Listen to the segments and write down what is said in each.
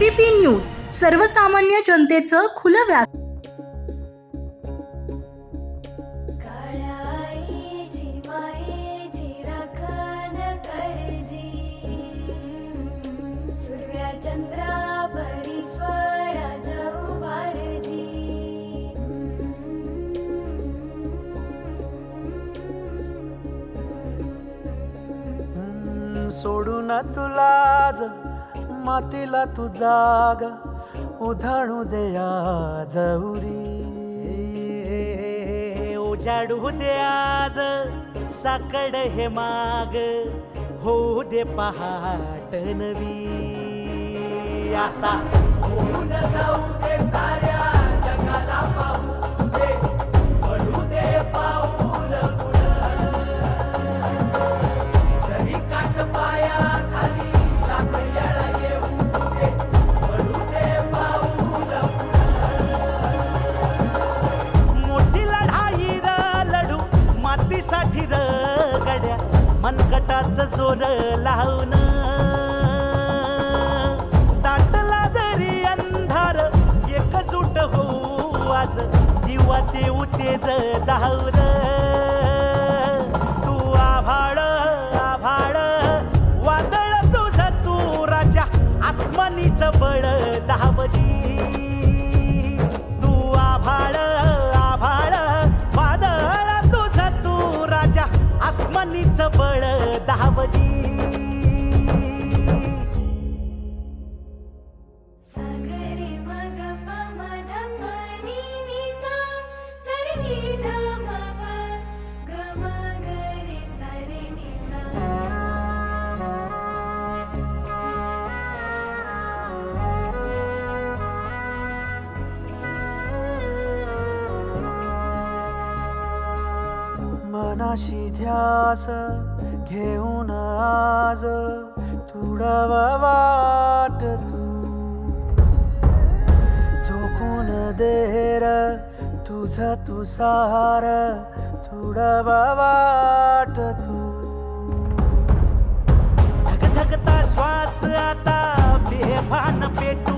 BBP news सर्वसामान्य जनतेचं खुलं व्यास मातीला तू जाग उधाणू देया जवरी उजाडू दे आज साकड हे माग होऊ दे पहाट नवी. आता जाऊ दे साऱ्या दोर लावून दाटला जरी अंधार एकजूट होऊ आज दिवा ते उतेज धावून तू आभाळ आभाळ वादळ तुझ तू राजा आसमानीच बळ धावली. मनाशी ध्यास घेऊन आज तुडव वाट तू. झोकून देर तुझा तू सार थोडं वाट तू. धक धकता श्वास आता बेभान पेट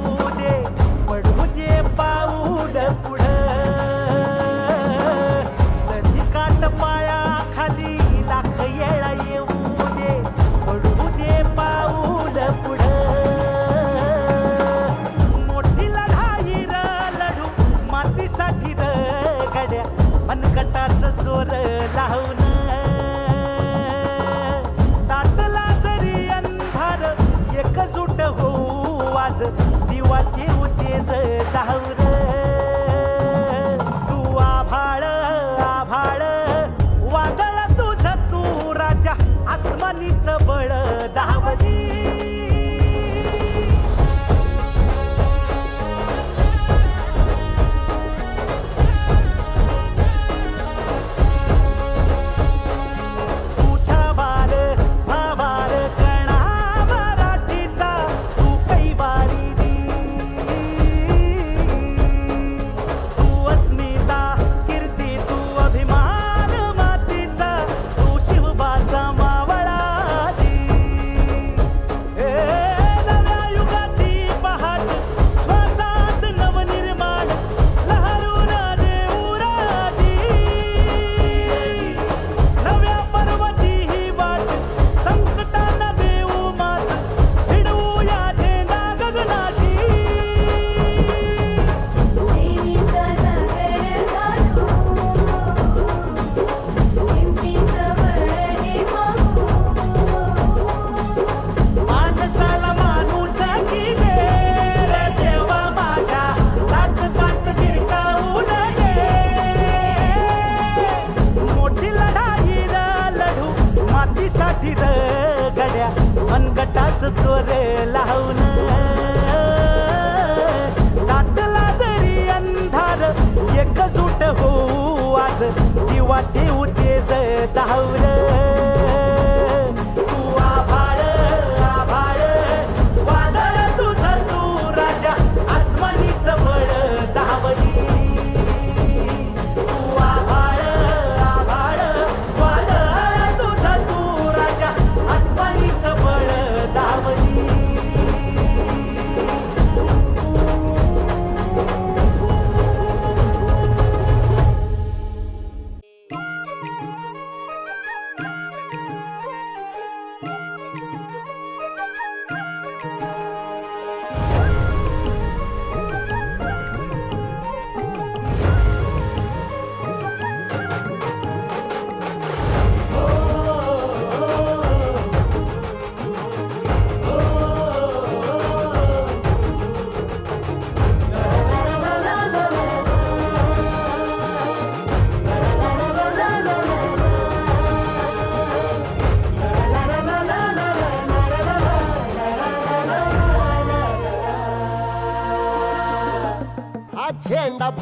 अनकटाचं जोर लावून. दाटला जरी अंधार एकजूट होऊ वाज दिवा आभाळ वादळ तुझ तू राजा. आसमानीच बळ धावली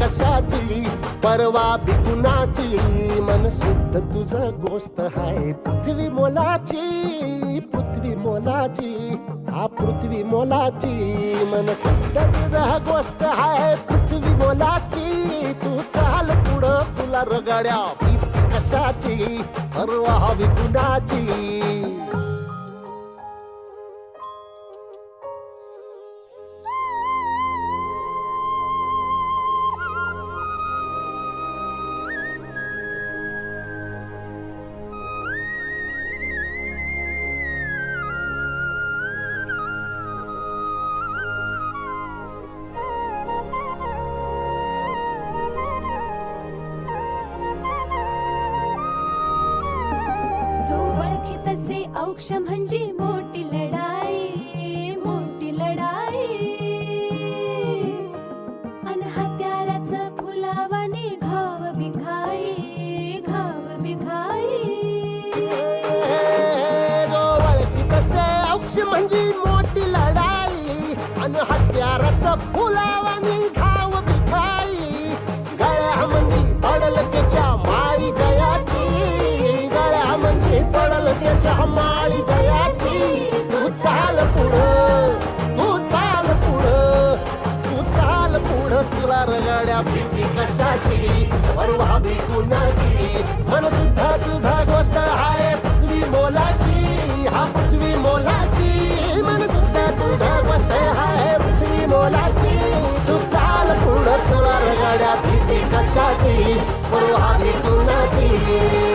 कशाची? परवा बिकुणाची मन शुद्ध तुझ गोष्ट हाय. पृथ्वी मोलाची पृथ्वी मोलाची हा पृथ्वी मोलाची. मन शुद्ध तुझ गोष्ट हाय. पृथ्वी मोलाची तू चाल पुढं तुला रगड्या. कशाची? परवा बिकुणाची तसे औक्ष हमारी त्याच्या माळी तू चाल पुढं तू चाल पुढं तू चाल पुढं. तुला रगाड्या भीती कशाची परवा भी कुणाची? मन सुद्धा तुझा गोष्ट आहे पृथ्वी मोलाची हा पृथ्वी मोलाची. मन सुद्धा तुझा गोष्ट आहे पृथ्वी मोलाची. तू चाल पुढं तुला रगाड्या भीती कशाची परवा भी कुणाची?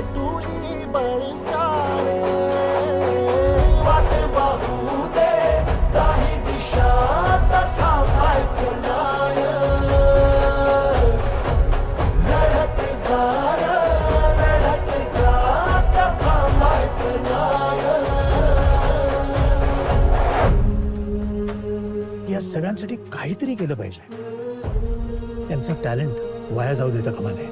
वटुनी बळ वाट पाहू दे काही दिशा तथा पायचं नाय. लढत जार लढत जात थांबायचं नाय. या सगळ्यांसाठी काहीतरी केलं पाहिजे. त्यांचं टॅलेंट वाया जाऊ देता कामा नये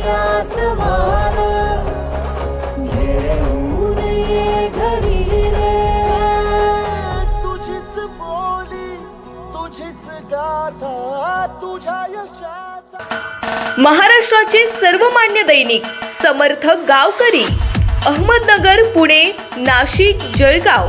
उचलून आसमान घेऊन ये घरी रे. तुझीच बोली तुझीच गाथा तुझ्या यशाचा. महाराष्ट्राचे सर्वमान्य दैनिक समर्थ गावकरी अहमदनगर पुणे नाशिक जळगाव.